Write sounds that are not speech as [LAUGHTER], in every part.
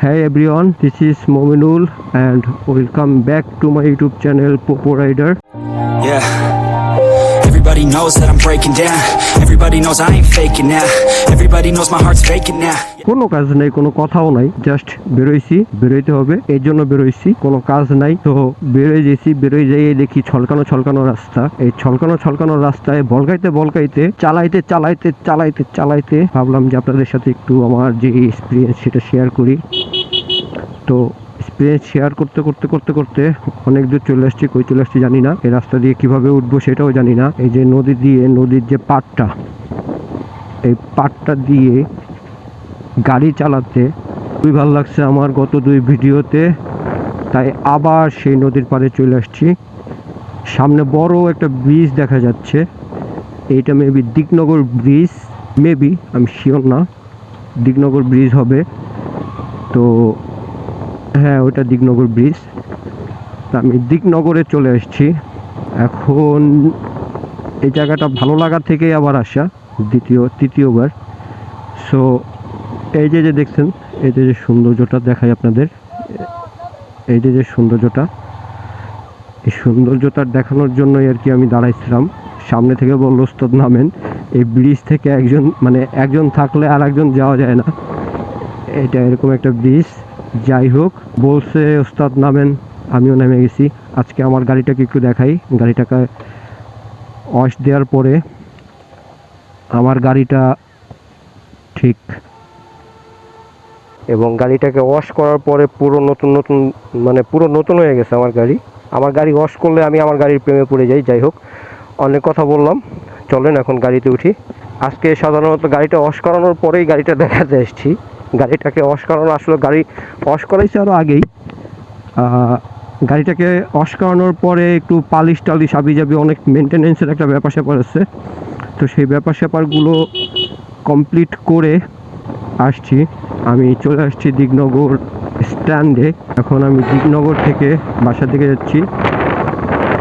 Hi everyone, this is Mominul and welcome back to my YouTube channel Popo Rider. Yeah. Everybody knows that I'm breaking down Everybody knows I ain't faking now Everybody knows my heart's faking now কোনো কাজ নেই কোনো কথাও নাই just বেরোইছি বেরোইতে হবে এই জন্য বেরোইছি কোনো কাজ নাই তো বেরোয় যেছি বেরোয় যেয়ে দেখি ছলকানো ছলকানো রাস্তা এই ছলকানো ছলকানো রাস্তায় বলকাইতে বলকাইতে চালাইতে চালাইতে চালাইতে চালাইতে ভাবলাম যে আপনাদের সাথে একটু আমার যে এক্সপিরিয়েন্স সেটা শেয়ার করি তো পেজ শেয়ার করতে করতে করতে করতে অনেক দূর চলে আসছি কই চলে আসছি জানি না এই রাস্তা দিয়ে কিভাবে উঠবো সেটাও জানি না এই যে নদী দিয়ে নদীর যে পাটটা এই পাটটা দিয়ে গাড়ি চালাতে খুবই ভালো লাগছে আমার গত দুই ভিডিওতে তাই আবার সেই নদীর পাড়ে চলে আসছি সামনে বড় একটা ব্রিজ দেখা যাচ্ছে এইটা মেবি দিকনগর ব্রিজ মেবি আমি শিওর না দিকনগর ব্রিজ হবে তো হ্যাঁ ওইটা দিকনগর ব্রিজ আমি দিকনগরে চলে এসেছি এখন এই জায়গাটা ভালো লাগা থেকে আবার আসা দ্বিতীয় তৃতীয়বার সো এই যে যে দেখছেন এই যে যে সৌন্দর্যটা দেখাই আপনাদের এই যে যে সৌন্দর্যটা এই সৌন্দর্যটা দেখানোর জন্যই আর কি আমি দাঁড়াইছিলাম সামনে থেকে বলল ওস্তাদ নামেন এই ব্রিজ থেকে একজন মানে একজন থাকলে আর একজন যাওয়া যায় না এটা এরকম একটা ব্রিজ যাই হোক বলছে ওস্তাদ নামেন আমিও নেমে গেছি আজকে আমার গাড়িটাকে একটু দেখাই গাড়িটাকে ওয়াশ দেওয়ার পরে আমার গাড়িটা ঠিক এবং গাড়িটাকে ওয়াশ করার পরে পুরো নতুন নতুন মানে পুরো নতুন হয়ে গেছে আমার গাড়ি আমার গাড়ি ওয়াশ করলে আমি আমার গাড়ির প্রেমে পড়ে যাই যাই হোক অনেক কথা বললাম চলেন এখন গাড়িতে উঠি আজকে সাধারণত গাড়িটা ওয়াশ করানোর পরেই গাড়িটা দেখাতে এসছি গাড়িটাকে অশ করানো আসলে গাড়ি অশ করাইছে আরও আগেই গাড়িটাকে ওয়াশ করানোর পরে একটু পালিশ টালিশ আবি যাবি অনেক মেনটেনেন্সের একটা ব্যাপার স্যাপার আছে তো সেই ব্যাপার স্যাপারগুলো কমপ্লিট করে আসছি আমি চলে আসছি দিগনগর স্ট্যান্ডে এখন আমি দিগনগর থেকে বাসার দিকে যাচ্ছি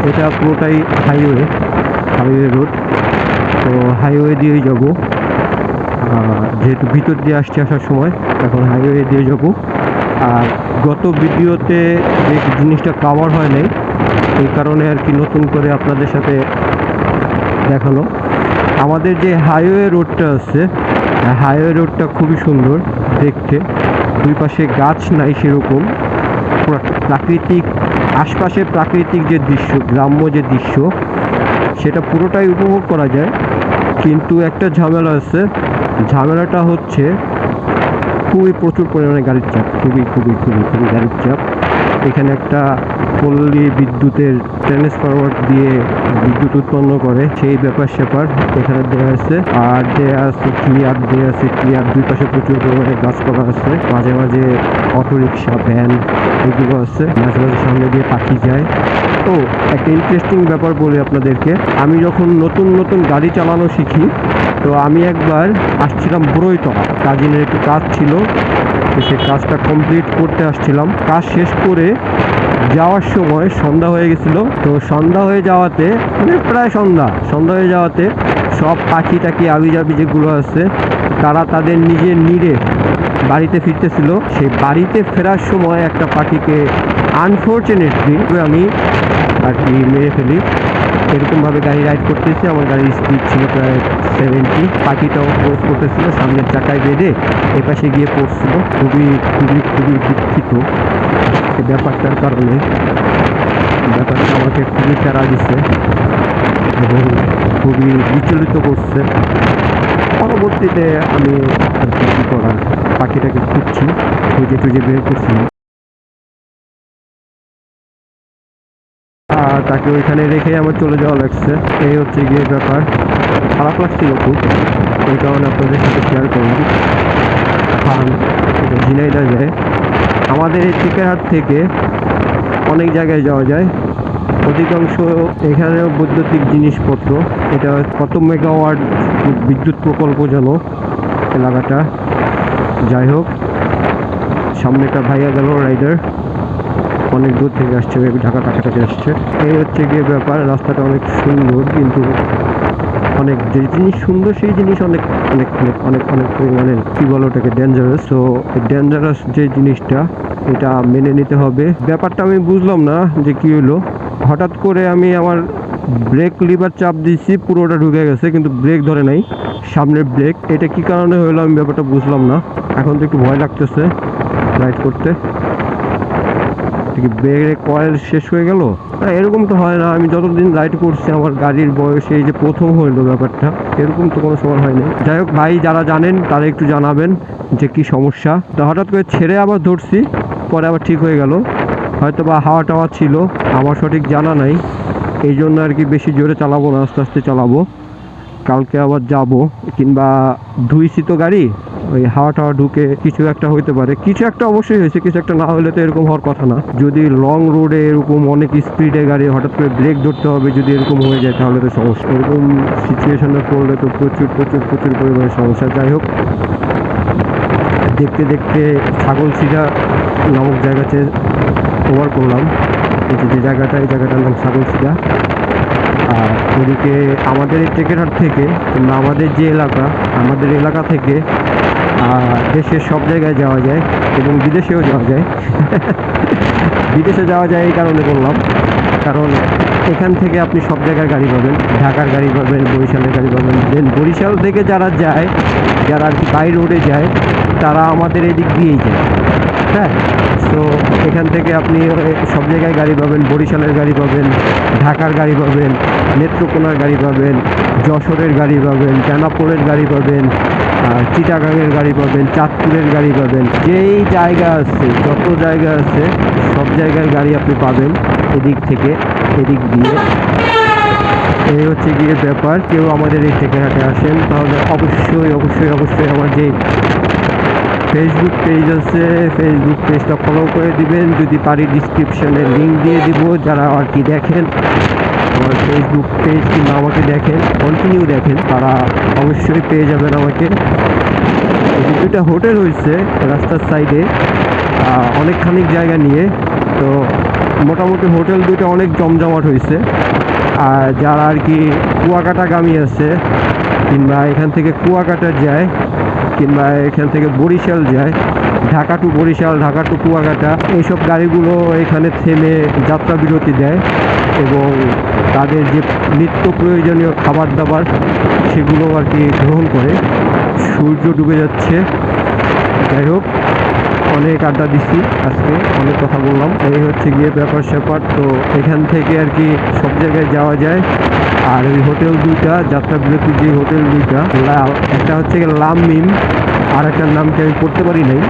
এটা পুরোটাই হাইওয়ে হাইওয়ে রোড তো হাইওয়ে দিয়েই যাবো যেহেতু ভিতর দিয়ে আসছি আসার সময় এখন হাইওয়ে দিয়ে যাব আর গত ভিডিওতে যে জিনিসটা কাভার হয় নাই এই কারণে আর কি নতুন করে আপনাদের সাথে দেখালো আমাদের যে হাইওয়ে রোডটা আছে হাইওয়ে রোডটা খুবই সুন্দর দেখতে দুই পাশে গাছ নাই সেরকম প্রাকৃতিক আশপাশে প্রাকৃতিক যে দৃশ্য গ্রাম্য যে দৃশ্য সেটা পুরোটাই উপভোগ করা যায় কিন্তু একটা ঝামেলা আছে ঝামেলাটা হচ্ছে খুবই প্রচুর পরিমাণে গাড়ির চাপ খুবই খুবই খুবই খুবই গাড়ির চাপ এখানে একটা পল্লী বিদ্যুতের ট্রান্সফরমার দিয়ে বিদ্যুৎ উৎপন্ন করে সেই ব্যাপার স্যাপার এখানে দেওয়া আছে আর দেওয়া আছে ক্লিয়ার দেওয়া আছে ক্লিয়ার দুই পাশে প্রচুর পরিমাণে গাছ করা আছে মাঝে মাঝে অটোরিক্সা ভ্যান এগুলো আছে মাঝে মাঝে সামনে দিয়ে পাখি যায় ও একটা ইন্টারেস্টিং ব্যাপার বলি আপনাদেরকে আমি যখন নতুন নতুন গাড়ি চালানো শিখি তো আমি একবার আসছিলাম বড়ইতলা কাজিনের একটু কাজ ছিল তো সেই কাজটা কমপ্লিট করতে আসছিলাম কাজ শেষ করে যাওয়ার সময় সন্ধ্যা হয়ে গেছিলো তো সন্ধ্যা হয়ে যাওয়াতে মানে প্রায় সন্ধ্যা সন্ধ্যা হয়ে যাওয়াতে সব পাখি টাকি আবি জাবি যেগুলো আছে তারা তাদের নিজের নিরে বাড়িতে ফিরতেছিল সেই বাড়িতে ফেরার সময় একটা পাখিকে আনফর্চুনেটলি আমি আর কি মেরে ফেলি এরকমভাবে গাড়ি রাইড করতেছি আমার গাড়ির স্পিড ছিল প্রায় সেভেন্টি পাখিটাও পোস্ট করতেছিল সামনের চাকায় বেঁধে এপাশে গিয়ে পড়ছিল খুবই খুবই খুবই দুঃখিত ব্যাপারটার কারণে ব্যাপারটা আমাকে খুবই প্যারা দিছে এবং খুবই বিচলিত করছে পরবর্তীতে আমি আর কি করার পাখিটাকে খুঁজছি খুঁজে টুজে বের করছি আর তাকে ওইখানে রেখে আমার চলে যাওয়া লাগছে এই হচ্ছে গিয়ে ব্যাপার খারাপ লাগছিল খুব এই কারণে আপনাদের সাথে শেয়ার করলাম কারণ ঝিনাইদা যায় আমাদের এই শিকারহাট থেকে অনেক জায়গায় যাওয়া যায় অধিকাংশ এখানেও বৈদ্যুতিক জিনিসপত্র এটা কত মেগাওয়াট বিদ্যুৎ প্রকল্প যেন এলাকাটা যাই হোক সামনে একটা ভাইয়া গেল রাইডার অনেক দূর থেকে আসছে ঢাকা কাছাকাছি আসছে এই হচ্ছে গিয়ে ব্যাপার রাস্তাটা অনেক সুন্দর কিন্তু অনেক যে জিনিস সুন্দর সেই জিনিস অনেক অনেক অনেক অনেক অনেক পরিমাণে কী বলো ওটাকে ডেঞ্জারাস তো ডেঞ্জারাস যে জিনিসটা এটা মেনে নিতে হবে ব্যাপারটা আমি বুঝলাম না যে কী হলো হঠাৎ করে আমি আমার ব্রেক লিভার চাপ দিচ্ছি পুরোটা ঢুকে গেছে কিন্তু ব্রেক ধরে নাই সামনের ব্রেক এটা কি কারণে হলো আমি ব্যাপারটা বুঝলাম না এখন তো একটু ভয় লাগতেছে রাইড করতে কি ব্রেক কয়েল শেষ হয়ে গেল না এরকম তো হয় না আমি যতদিন রাইড করছি আমার গাড়ির বয়স এই যে প্রথম হইলো ব্যাপারটা এরকম তো কোনো সময় হয়নি যাই হোক ভাই যারা জানেন তারা একটু জানাবেন যে কি সমস্যা তো হঠাৎ করে ছেড়ে আবার ধরছি পরে আবার ঠিক হয়ে গেল হয়তো বা হাওয়া টাওয়া ছিল আমার সঠিক জানা নাই এই জন্য আর কি বেশি জোরে চালাবো না আস্তে আস্তে চালাবো কালকে আবার যাব কিংবা ধুই তো গাড়ি ওই হাওয়া টাওয়া ঢুকে কিছু একটা হইতে পারে কিছু একটা অবশ্যই হয়েছে কিছু একটা না হলে তো এরকম হওয়ার কথা না যদি লং রোডে এরকম অনেক স্পিডে গাড়ি হঠাৎ করে ব্রেক ধরতে হবে যদি এরকম হয়ে যায় তাহলে তো সমস্যা এরকম সিচুয়েশনে পড়লে তো প্রচুর প্রচুর প্রচুর পরিমাণে সমস্যা যাই হোক দেখতে দেখতে ছাগলসিরা নামক জায়গাতে ওভার করলাম যে জায়গাটা এই জায়গাটার নাম ছাগলসিরা আর এদিকে আমাদের এই টেকেরহাট থেকে কিংবা আমাদের যে এলাকা আমাদের এলাকা থেকে দেশের সব জায়গায় যাওয়া যায় এবং বিদেশেও যাওয়া যায় [LAUGHS] বিদেশে যাওয়া যায় এই কারণে বললাম কারণ এখান থেকে আপনি সব জায়গায় গাড়ি পাবেন ঢাকার গাড়ি পাবেন বরিশালের গাড়ি পাবেন দেন বরিশাল থেকে যারা যায় যারা আর কি বাই রোডে যায় তারা আমাদের এদিক দিয়েই যায় হ্যাঁ তো এখান থেকে আপনি সব জায়গায় গাড়ি পাবেন বরিশালের গাড়ি পাবেন ঢাকার গাড়ি পাবেন নেত্রকোনার গাড়ি পাবেন যশোরের গাড়ি পাবেন জানাপুরের গাড়ি পাবেন চিটাগাঙের গাড়ি পাবেন চাঁদপুরের গাড়ি পাবেন যেই জায়গা আছে যত জায়গা আছে সব জায়গার গাড়ি আপনি পাবেন এদিক থেকে এদিক দিয়ে এই হচ্ছে গিয়ে ব্যাপার কেউ আমাদের এই শেখাঘাটে আসেন তাহলে অবশ্যই অবশ্যই অবশ্যই আমার যে ফেসবুক পেজ আছে ফেসবুক পেজটা ফলো করে দিবেন যদি পারি ডিসক্রিপশানে লিঙ্ক দিয়ে দিব যারা আর কি দেখেন আমার ফেসবুক পেজ কিংবা আমাকে দেখেন কন্টিনিউ দেখেন তারা অবশ্যই পেয়ে যাবেন আমাকে দুটা হোটেল হয়েছে রাস্তার সাইডে অনেকখানি জায়গা নিয়ে তো মোটামুটি হোটেল দুটো অনেক জমজমাট হয়েছে আর যারা আর কি কুয়াকাটা গামী আছে কিংবা এখান থেকে কুয়াকাটা যায় কিংবা এখান থেকে বরিশাল যায় ঢাকা টু বরিশাল ঢাকা টু কুয়াঘাটা এইসব গাড়িগুলো এখানে থেমে যাত্রা বিরতি দেয় এবং তাদের যে নিত্য প্রয়োজনীয় খাবার দাবার সেগুলো আর কি গ্রহণ করে সূর্য ডুবে যাচ্ছে যাই হোক অনেক আড্ডা দিচ্ছি আজকে অনেক কথা বললাম এই হচ্ছে গিয়ে ব্যাপার স্যাপার তো এখান থেকে আর কি সব জায়গায় যাওয়া যায় আর ওই হোটেল দুইটা যাত্রা বিরতি যে হোটেল দুইটা একটা হচ্ছে লাম মিম আর একটার নামকে আমি পড়তে পারি নাই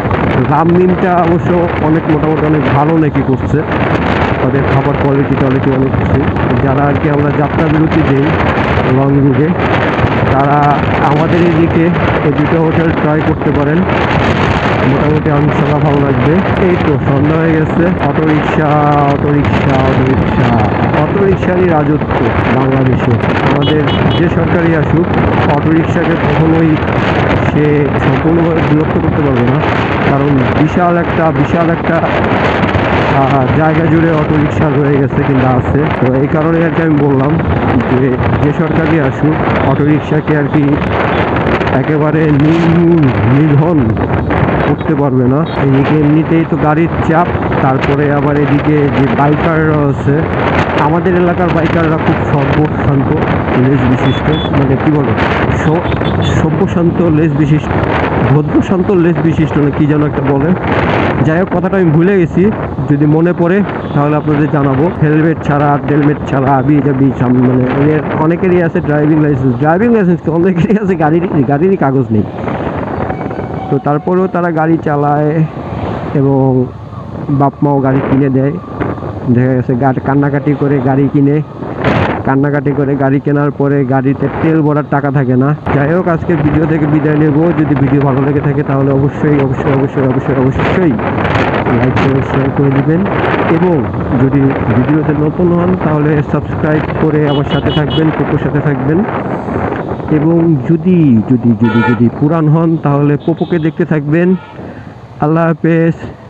লাম মিমটা অবশ্য অনেক মোটামুটি অনেক ভালো নাকি করছে তাদের খাবার কোয়ালিটি কোয়ালিটি অনেক কিছু যারা আর কি আমরা যাত্রা বিরতি দিই লং রুটে তারা আমাদের এদিকে এই দুটো হোটেল ট্রাই করতে পারেন মোটামুটি আমি সবাই ভালো লাগবে এই তো সন্ধ্যা হয়ে গেছে auto rickshaw auto rickshaw auto rickshaw auto রিক্সারই রাজত্ব বাংলাদেশে আমাদের যে সরকারই আসুক অটো রিক্সাকে কখনোই সে সম্পূর্ণভাবে বিরক্ত করতে পারবে না কারণ বিশাল একটা বিশাল একটা হ্যাঁ, হ্যাঁ, জায়গা জুড়ে অটো রিক্সা রয়ে গেছে কিংবা আছে তো এই কারণে আর কি আমি বললাম যে যে সরকারই আসুক অটো রিক্সাকে আর কি একেবারে নির্মূল নিধন করতে পারবে না এদিকে এমনিতেই তো গাড়ির চাপ তারপরে আবার এদিকে যে বাইকাররা আছে আমাদের এলাকার বাইকাররা খুব সভ্য শান্ত লেজ বিশিষ্ট মানে কী বলো সভ্য শান্ত লেজ বিশিষ্ট ভদ্র শান্ত লেজ বিশিষ্ট না কী যেন একটা বলে যাই হোক কথাটা আমি ভুলে গেছি যদি মনে পড়ে তাহলে আপনাদের জানাবো হেলমেট ছাড়া হেলমেট ছাড়া আবি যাবি মানে অনেকেরই আছে ড্রাইভিং লাইসেন্স ড্রাইভিং লাইসেন্স অনেকেরই আছে গাড়ির গাড়িরই কাগজ নেই তো তারপরেও তারা গাড়ি চালায় এবং বাপ মাও গাড়ি কিনে দেয় দেখা গেছে কান্নাকাটি করে গাড়ি কিনে কান্নাকাটি করে গাড়ি কেনার পরে গাড়িতে তেল ভরার টাকা থাকে না যাই হোক আজকে ভিডিও থেকে বিদায় নেব যদি ভিডিও ভালো লেগে থাকে তাহলে অবশ্যই অবশ্যই অবশ্যই অবশ্যই অবশ্যই লাইক করে শেয়ার করে দেবেন এবং যদি ভিডিওতে নতুন হন তাহলে সাবস্ক্রাইব করে আমার সাথে থাকবেন পোপোর সাথে থাকবেন এবং যদি যদি যদি যদি পুরান হন তাহলে পোপোকে দেখতে থাকবেন আল্লাহ হাফেজ